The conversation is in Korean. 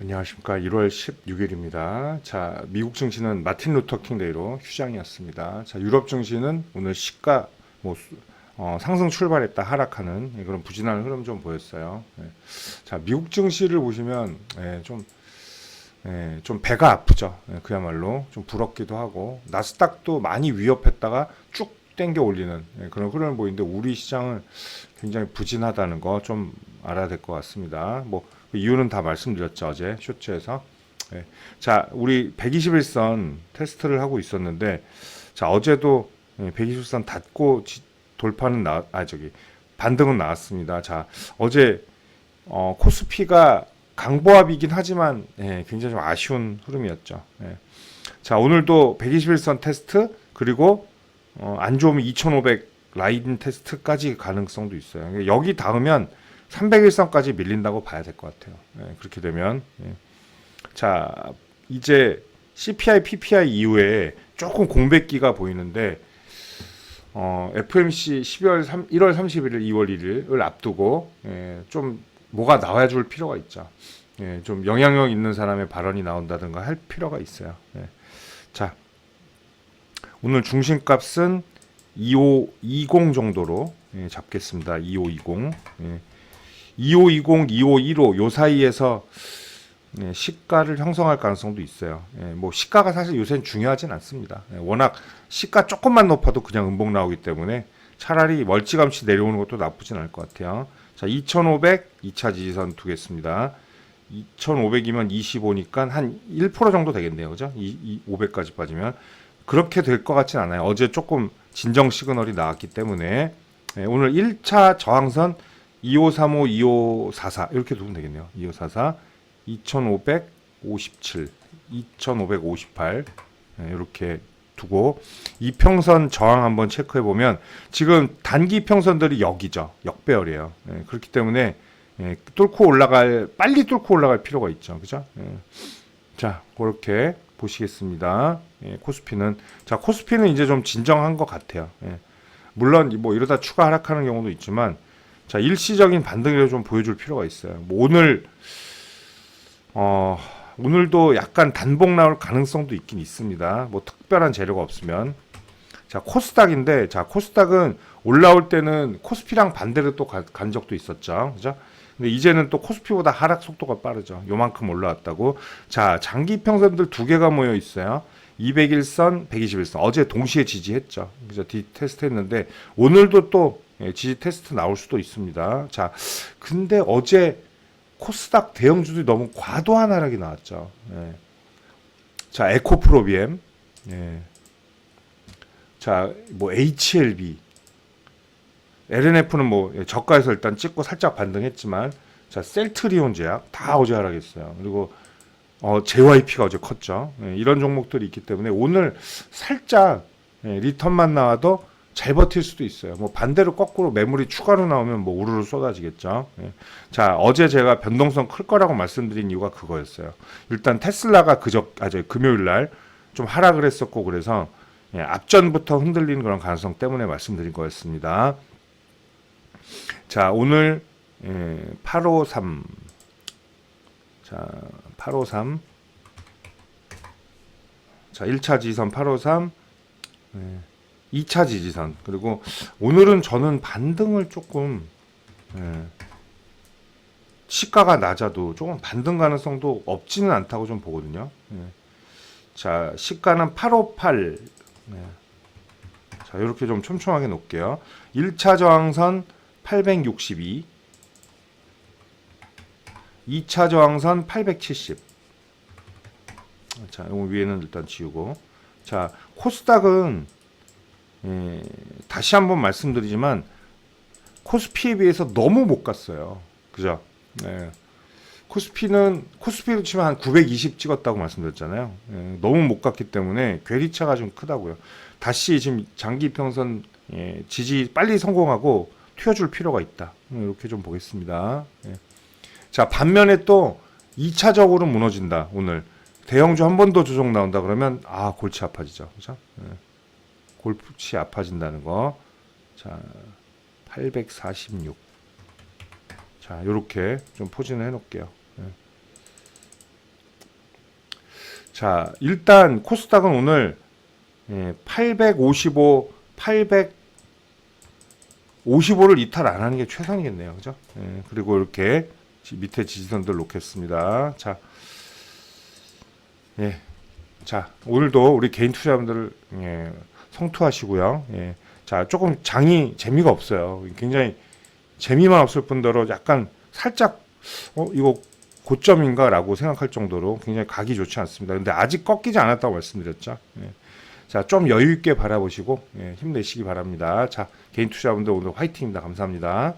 안녕하십니까. 1월 16일입니다. 자, 미국 증시는 마틴 루터 킹 데이로 휴장이었습니다. 자, 유럽 증시는 오늘 시가 뭐 수- 어, 상승 출발했다 하락하는 예, 그런 부진한 흐름 좀 보였어요. 예. 자, 미국 증시를 보시면 예, 좀 예, 좀 배가 아프죠. 예, 그야말로 좀 부럽기도 하고 나스닥도 많이 위협했다가 쭉 땡겨 올리는 예, 그런 흐름을 보이는데 우리 시장은 굉장히 부진하다는 거 좀 알아야 될 것 같습니다. 뭐 그 이유는 다 말씀드렸죠 어제 쇼츠에서. 예. 자, 우리 121선 테스트를 하고 있었는데 자 어제도 예, 121선 닫고 지- 돌파는 나, 아 저기 반등은 나왔습니다. 자 어제 어, 코스피가 강보합이긴 하지만 예, 굉장히 좀 아쉬운 흐름이었죠. 예. 자 오늘도 121선 테스트 그리고 어, 안 좋으면 2,500 라인 테스트까지 가능성도 있어요. 여기 닿으면 301선까지 밀린다고 봐야 될 것 같아요. 예, 그렇게 되면 예. 자 이제 CPI, PPI 이후에 조금 공백기가 보이는데 어, FMC 12월 3, 1월 31일, 2월 1일을 앞두고 예, 좀 뭐가 나와 줄 필요가 있죠. 예, 좀 영향력 있는 사람의 발언이 나온다든가 할 필요가 있어요. 예. 자, 오늘 중심값은 2520 정도로 예, 잡겠습니다. 2520. 예. 2520, 2515 요 사이에서 예, 시가를 형성할 가능성도 있어요. 예, 뭐 시가가 사실 요새는 중요하진 않습니다. 예, 워낙 시가 조금만 높아도 그냥 음봉 나오기 때문에 차라리 멀찌감치 내려오는 것도 나쁘진 않을 것 같아요. 자, 2,500 2차 지지선 두겠습니다. 2,500이면 25니까 한 1% 정도 되겠네요. 그죠? 이, 이 500까지 빠지면 그렇게 될 것 같진 않아요. 어제 조금 진정 시그널이 나왔기 때문에 예, 오늘 1차 저항선 2535, 2544 이렇게 두면 되겠네요. 2544, 2557, 2558 예, 이렇게 두고 이평선 저항 한번 체크해 보면 지금 단기 평선들이 여기죠. 역배열이에요. 예, 그렇기 때문에 예, 뚫고 올라갈 빨리 뚫고 올라갈 필요가 있죠. 그죠? 예. 자, 그렇게 보시겠습니다. 예, 코스피는 자, 코스피는 이제 좀 진정한 것 같아요. 예. 물론 뭐 이러다 추가 하락하는 경우도 있지만 자, 일시적인 반등을 좀 보여줄 필요가 있어요. 뭐 오늘 어, 오늘도 약간 단봉 나올 가능성도 있긴 있습니다. 뭐 특별한 재료가 없으면. 자, 코스닥인데, 자, 코스닥은 올라올 때는 코스피랑 반대로 또 간 적도 있었죠. 그죠? 근데 이제는 또 코스피보다 하락 속도가 빠르죠. 요만큼 올라왔다고. 자, 장기 평선들 두 개가 모여 있어요. 201선, 121선. 어제 동시에 지지했죠. 그죠? 뒤 테스트 했는데, 오늘도 또 예, 지지 테스트 나올 수도 있습니다. 자, 근데 어제 코스닥 대형주들이 너무 과도한 하락이 나왔죠. 예. 자, 에코프로비엠. 예. 자, 뭐 HLB. LNF는 뭐 예, 저가에서 일단 찍고 살짝 반등했지만 자, 셀트리온 제약 다 어제 하락했어요. 그리고 어, JYP가 어제 컸죠. 예, 이런 종목들이 있기 때문에 오늘 살짝 예, 리턴만 나와도 잘 버틸 수도 있어요. 뭐 반대로 거꾸로 매물이 추가로 나오면 뭐 우르르 쏟아지겠죠. 예. 자 어제 제가 변동성 클 거라고 말씀드린 이유가 그거였어요. 일단 테슬라가 그저 아저 금요일 날 좀 하락을 했었고 그래서 예, 앞전부터 흔들리는 그런 가능성 때문에 말씀드린 거였습니다. 자 오늘 예, 853 자 853 자 1차 지선 853 예. 2차 지지선 그리고 오늘은 저는 반등을 조금 예, 시가가 낮아도 조금 반등 가능성도 없지는 않다고 좀 보거든요. 예. 자 시가는 858. 예. 자 이렇게 좀 촘촘하게 놓을게요. 1차 저항선 862. 2차 저항선 870. 자, 요 위에는 일단 지우고. 자, 코스닥은 예, 다시 한번 말씀드리지만 코스피에 비해서 너무 못 갔어요. 그죠? 예. 코스피는 코스피로 치면 한 920 찍었다고 말씀드렸잖아요. 예, 너무 못 갔기 때문에 괴리차가 좀 크다고요. 다시 지금 장기 평선 예, 지지 빨리 성공하고 튀어줄 필요가 있다. 음, 이렇게 좀 보겠습니다. 예. 자 반면에 또 2차적으로 무너진다. 오늘 대형주 한 번 더 조정 나온다 그러면 아 골치 아파지죠. 그죠? 예. 골치 아파진다는 거. 자, 846. 자, 요렇게 좀 포진을 해 놓을게요. 예. 자, 일단 코스닥은 오늘 예, 855, 855를 이탈 안 하는 게 최선이겠네요. 그죠? 예, 그리고 이렇게 지- 밑에 지지선들 놓겠습니다. 자, 예. 자, 오늘도 우리 개인 투자자분들 예, 성투하시고요. 예. 자, 조금 장이 재미가 없어요. 굉장히 재미만 없을 뿐더러 약간 살짝 어 이거 고점인가라고 생각할 정도로 굉장히 각이 좋지 않습니다. 근데 아직 꺾이지 않았다고 말씀드렸죠. 예. 자, 좀 여유 있게 바라보시고 예, 힘내시기 바랍니다. 자, 개인 투자분들 오늘 화이팅입니다. 감사합니다.